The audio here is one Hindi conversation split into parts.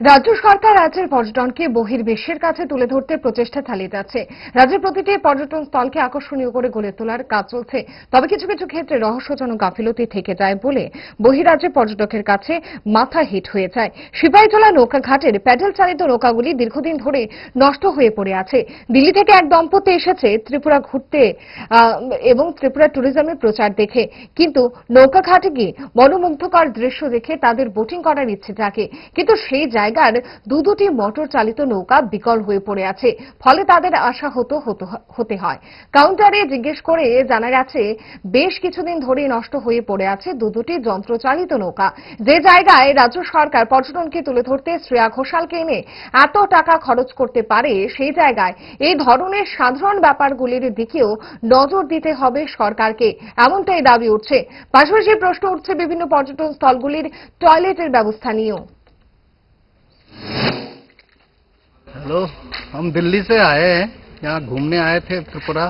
রাজ্য সরকার রাজ্যের পর্যটনকে বহির্বিশ্বের কাছে তুলে ধরতে প্রচেষ্টা চালিয়ে যাচ্ছে। রাজ্যের প্রতিটি পর্যটন স্থলকে আকর্ষণীয় করে গড়ে তোলার কাজ চলছে। তবে কিছু কিছু ক্ষেত্রে রহস্যজনক গাফিলতি থেকে যায় বলে বহিরাজ্যের পর্যটকের কাছে মাথা হিট হয়ে যায়। সিপাহীজলা নৌকা ঘাটের প্যাডেল চালিত নৌকাগুলি দীর্ঘদিন ধরে নষ্ট হয়ে পড়ে আছে। দিল্লি থেকে এক দম্পতি এসেছে ত্রিপুরা ঘুরতে এবং ত্রিপুরা ট্যুরিজমের প্রচার দেখে। কিন্তু নৌকা ঘাটে গিয়ে মনোমুগ্ধকর দৃশ্য দেখে তাদের বোটিং করার ইচ্ছে জাগে। কিন্তু সেই জায়গার দু দুটি মোটর চালিত নৌকা বিকল হয়ে পড়ে আছে। ফলে তাদের আশা হতো, হতো- হয়। কাউন্টারে জিজ্ঞেস করে জানা গেছে, বেশ কিছুদিন ধরেই নষ্ট হয়ে পড়ে আছে দু দুটি যন্ত্রচালিত নৌকা। যে জায়গায় রাজ্য সরকার পর্যটনকে তুলে ধরতে শ্রেয়া ঘোষালকে এনে এত টাকা খরচ করতে পারে, সেই জায়গায় এই ধরনের সাধারণ ব্যাপারগুলির দিকেও নজর দিতে হবে সরকারকে। এমনটাই দাবি উঠছে। পাশাপাশি প্রশ্ন উঠছে বিভিন্ন পর্যটন স্থলগুলির টয়লেটের ব্যবস্থা নিয়েও। हेलो, हम दिल्ली से आए हैं, यहाँ घूमने आए थे त्रिपुरा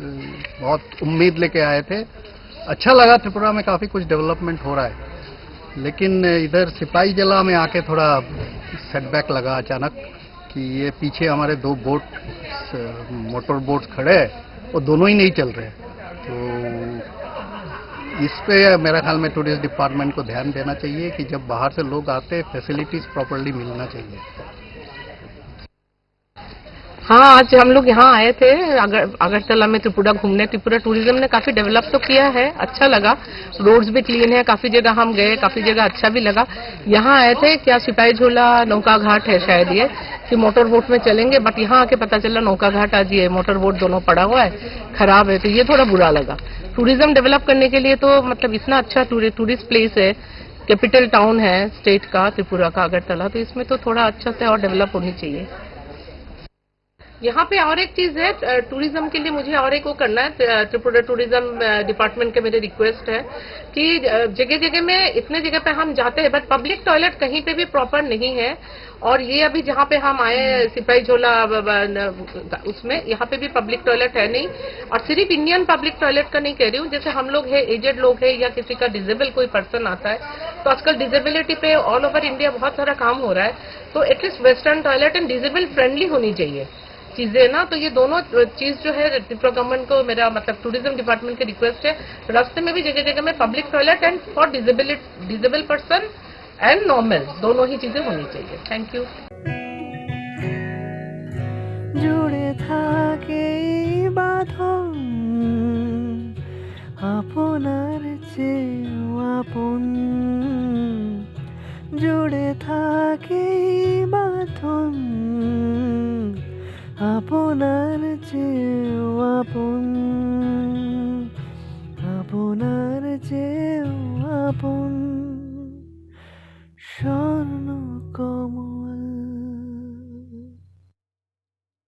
बहुत उम्मीद लेके आए थे। अच्छा लगा त्रिपुरा में काफ़ी कुछ डेवलपमेंट हो रहा है। लेकिन इधर सिपाही जिला में आके थोड़ा सेटबैक लगा अचानक कि ये पीछे हमारे दो बोट मोटर बोट खड़े हैं वो दोनों ही नहीं चल रहे। तो इस पे मेरा ख्याल में टूरिस्ट डिपार्टमेंट को ध्यान देना चाहिए कि जब बाहर से लोग आते फैसिलिटीज़ प्रॉपरली मिलना चाहिए। हाँ आज हम लोग यहाँ आए थे, अगर, अगरतला में त्रिपुरा घूमने। त्रिपुरा टूरिज़्म ने काफ़ी डेवलप तो किया है अच्छा लगा। रोड्स भी क्लीन है, काफ़ी जगह हम गए, काफ़ी जगह अच्छा भी लगा। यहाँ आए थे, क्या सिपाही झोला नौका घाट है शायद ये, कि मोटर बोट में चलेंगे, बट यहाँ आके पता चला नौका घाट आज ये मोटर बोट दोनों पड़ा हुआ है, खराब है तो ये थोड़ा बुरा लगा। टूरिज़्म डेवलप करने के लिए तो मतलब इतना अच्छा टूरिस्ट प्लेस है, कैपिटल टाउन है स्टेट का, त्रिपुरा का, अगरतला तो इसमें तो थोड़ा अच्छा से और डेवलप होनी चाहिए। यहाँ पे और एक चीज़ है टूरिज़्म के लिए मुझे और एक वो करना है त्रिपुरा टूरिज़्म डिपार्टमेंट के मेरे रिक्वेस्ट है कि जगह जगह में इतने जगह पे हम जाते हैं बट पब्लिक टॉयलेट कहीं पे भी प्रॉपर नहीं है। और ये अभी जहाँ पे हम आए सिपाही झोला उसमें, यहाँ पे भी पब्लिक टॉयलेट है नहीं। और सिर्फ़ इंडियन पब्लिक टॉयलेट का नहीं कह रही हूँ, जैसे हम लोग है एजेड लोग है या किसी का डिजेबल कोई पर्सन आता है तो आजकल डिजेबिलिटी पे ऑल ओवर इंडिया बहुत सारा काम हो रहा है। तो at least western toilet and disabled friendly होनी चाहिए। चीजें ना तो ये दोनों चीज जो है त्रिपुरा गवर्नमेंट को मेरा मतलब टूरिज्म डिपार्टमेंट की रिक्वेस्ट है रास्ते में भी जगह जगह में public toilet and for disability disabled person and normal दोनों ही चीजें होनी चाहिए थैंक यू জুড়ে থাকে এই বাঁধন আপনার চেয়েও আপন জুড়ে থাকে আপনার চেয়েও আপন আপনার চেয়েও আপন। সব